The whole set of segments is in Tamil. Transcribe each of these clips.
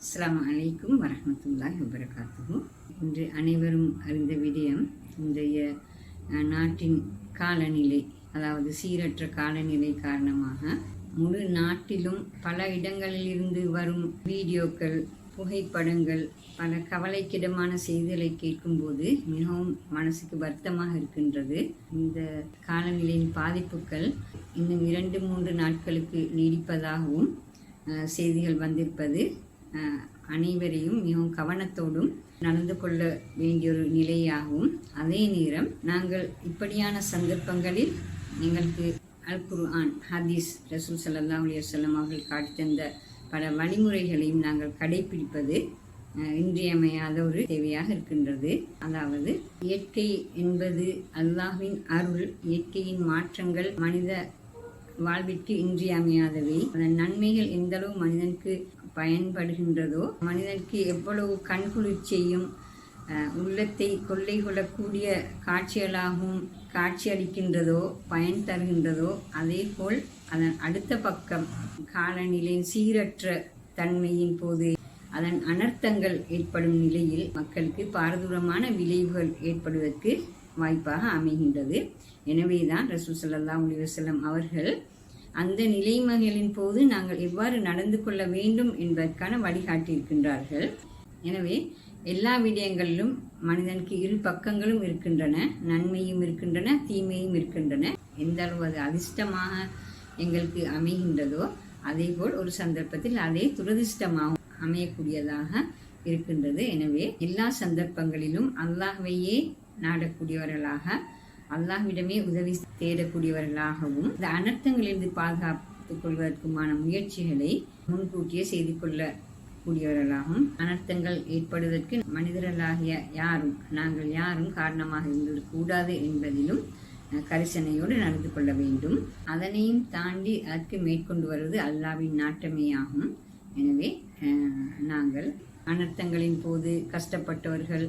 அஸ்லாம் அலைக்கும் வரஹ்மத்துல்லாஹி வபரகாத்துஹு. இன்று அனைவரும் அறிந்த விடயம் இன்றைய நாட்டின் காலநிலை அதாவது சீரற்ற காலநிலை காரணமாக முழு நாட்டிலும் பல இடங்களிலிருந்து வரும் வீடியோக்கள் புகைப்படங்கள் பல கவலைக்கிடமான செய்திகளை கேட்கும்போது மிகவும் மனசுக்கு வருத்தமாக இருக்கின்றது. இந்த காலநிலையின் பாதிப்புகள் இன்னும் இரண்டு மூன்று நாட்களுக்கு நீடிப்பதாகவும் செய்திகள் வந்திருப்பது அனைவரையும் மிகவும் கவனத்தோடும் நடந்து கொள்ள வேண்டிய ஒரு நிலையாகவும் அதே நேரம் நாங்கள் இப்படியான சந்தர்ப்பங்களில் எங்களுக்கு அல் குர்ஆன் ஹதீஸ் ரசூல் சல்லா அலைஹி வஸல்லம் அவர்கள் காட்டி தந்த பல வழிமுறைகளையும் நாங்கள் கடைபிடிப்பது இன்றியமையாத ஒரு தேவையாக இருக்கின்றது. அதாவது இயற்கை என்பது அல்லாஹ்வின் அருள் இயற்கையின் மாற்றங்கள் மனித வாழ்விற்கு இன்றியமையாதவை. அதன் நன்மைகள் எந்த அளவு மனிதனுக்கு பயன்படுகின்றதோ மனிதனுக்கு எவ்வளவு கண்குளிர்ச்சியையும் உள்ளத்தை கொள்ளை கொள்ளக்கூடிய காட்சிகளாகவும் காட்சியளிக்கின்றதோ பயன் தருகின்றதோ அதே போல் அதன் அடுத்த பக்கம் காலநிலையின் சீரற்ற தன்மையின் போது அதன் அனர்த்தங்கள் ஏற்படும் நிலையில் மக்களுக்கு பாரதூரமான விளைவுகள் ஏற்படுவதற்கு வாய்ப்பாக அமைகின்றது. எனவேதான் ரசூசல்லா உலிவசலம் அவர்கள் அந்த நிலைமைகளின் போது நாங்கள் எவ்வாறு நடந்து கொள்ள வேண்டும் என்பதற்கான வழிகாட்டியிருக்கின்றார்கள். எனவே எல்லா விடயங்களிலும் மனிதனுக்கு இரு பக்கங்களும் இருக்கின்றன. நன்மையும் இருக்கின்றன தீமையும் இருக்கின்றன. எந்த அளவு அது அதிர்ஷ்டமாக எங்களுக்கு அமைகின்றதோ அதேபோல் ஒரு சந்தர்ப்பத்தில் அதே துரதிர்ஷ்டமாகவும் அமையக்கூடியதாக இருக்கின்றது. எனவே எல்லா சந்தர்ப்பங்களிலும் அல்லாஹ்வையே நாடக்கூடியவர்களாக அல்லாஹ்விடமே உதவி தேடக்கூடியவர்களாகவும் இந்த அனர்த்தங்களிலிருந்து பாதுகாத்துக் கொள்வதற்குமான முயற்சிகளை முன்கூட்டியே செய்து கொள்ள கூடியவர்களாகவும் அனர்த்தங்கள் ஏற்படுவதற்கு மனிதர்களாகிய யாரும் நாங்கள் யாரும் காரணமாக இருந்தது கூடாது என்பதிலும் கரிசனையோடு நடந்து கொள்ள வேண்டும். அதனையும் தாண்டி அதற்கு மேற்கொண்டு வருவது அல்லாவின் நாட்டமேயாகும். எனவே நாங்கள் அனர்த்தங்களின் போது கஷ்டப்பட்டவர்கள்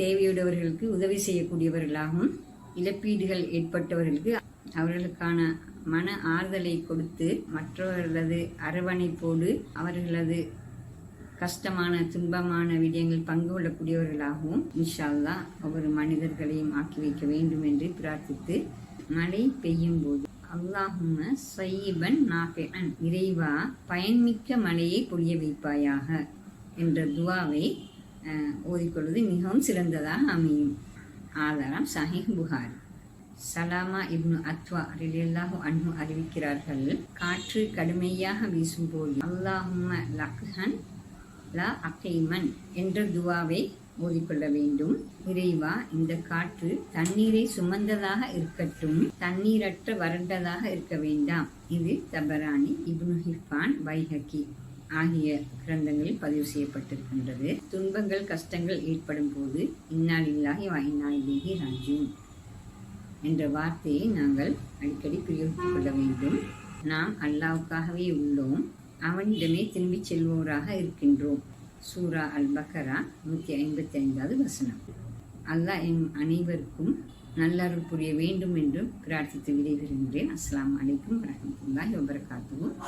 தேவையுடையவர்களுக்கு உதவி செய்யக்கூடியவர்களாகவும் இழப்பீடுகள் ஏற்பட்டவர்களுக்கு அவர்களுக்கான மன ஆறுதலை கொடுத்து மற்றவர்களது அரவணைப்போடு அவர்களது கஷ்டமான துன்பமான விடயங்கள் பங்கு கொள்ளக்கூடியவர்களாகவும் இன்ஷால்லா ஒவ்வொரு மனிதர்களையும் ஆக்கி வைக்க வேண்டும் என்று பிரார்த்தித்து மழை பெய்யும் போது. அல்லாஹும சையிபன் நாஃபிஅன். இறைவா பயன்மிக்க மழையை பொழிய வைப்பாயாக என்ற துவாவை அஹ், ஓதிக்கொள்வது மிகவும் சிறந்ததாக அமையும். ஆதாரம் சஹிஹ் புகாரி. சலாமா இப்னு அத்வா ரிலியல்லாஹு அன்பு அறிவிக்கிறார்கள் காற்று கடுமையாக வீசும்போது அல்லாஹும்ம லக்ஹன் லா அகைமன் என்ற துவாவை ஓதிக்கொள்ள வேண்டும். இறைவா இந்த காற்று தண்ணீரை சுமந்ததாக இருக்கட்டும் தண்ணீரற்ற வறண்டதாக இருக்க வேண்டாம். இது தபரானி இப்னு ஹிஃபான் வைஹக்கி. ஆகிய கிரந்தங்களில் பதிவு செய்யப்பட்டிருக்கின்றது. துன்பங்கள் கஷ்டங்கள் ஏற்படும் போது இன்னாலில்லாஹி வ இன்னாலிலேஹி என்ற வார்த்தையை நாங்கள் அடிக்கடி பிரயோகித்துக் கொள்ள வேண்டும். நாம் அல்லாவுக்காகவே உள்ளோம். அவனிடமே திரும்பிச் செல்வோராக இருக்கின்றோம். சூரா அல் பக்கரா நூற்றி ஐம்பத்தி ஐந்தாவது வசனம். அல்லாஹ் என் அனைவருக்கும் நல்லருள் புரிய வேண்டும் என்றும் பிரார்த்தித்து விடைபெறுகின்றேன். அஸ்லாம் அலைக்கும் வரமத்துல்லாஹி வபரகாத்துஹு.